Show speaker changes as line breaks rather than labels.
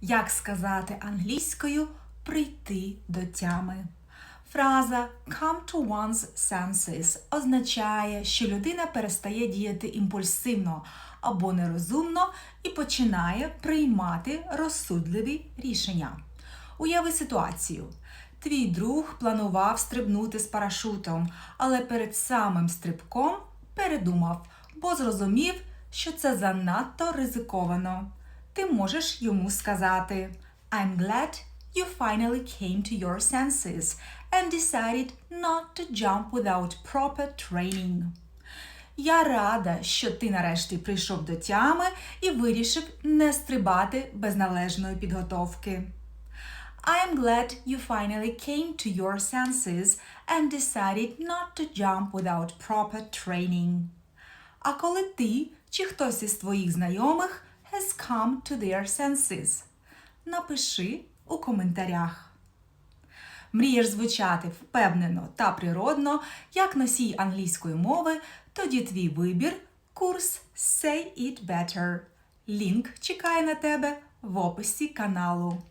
Як сказати англійською прийти до тями? Фраза come to one's senses означає, що людина перестає діяти імпульсивно або нерозумно і починає приймати розсудливі рішення. Уяви ситуацію. Твій друг планував стрибнути з парашутом, але перед самим стрибком передумав, бо зрозумів, що це занадто ризиковано. Ти можеш йому сказати I'm glad you finally came to your senses and decided not to jump without proper training. Я рада, що ти нарешті прийшов до тями і вирішив не стрибати без належної підготовки. I am glad you finally came to your senses and decided not to jump without proper training. А коли ти чи хтось із твоїх знайомих has come to their senses? Напиши у коментарях. Мрієш звучати впевнено та природно, як носій англійської мови, тоді твій вибір курс Say It Better. Лінк чекає на тебе в описі каналу.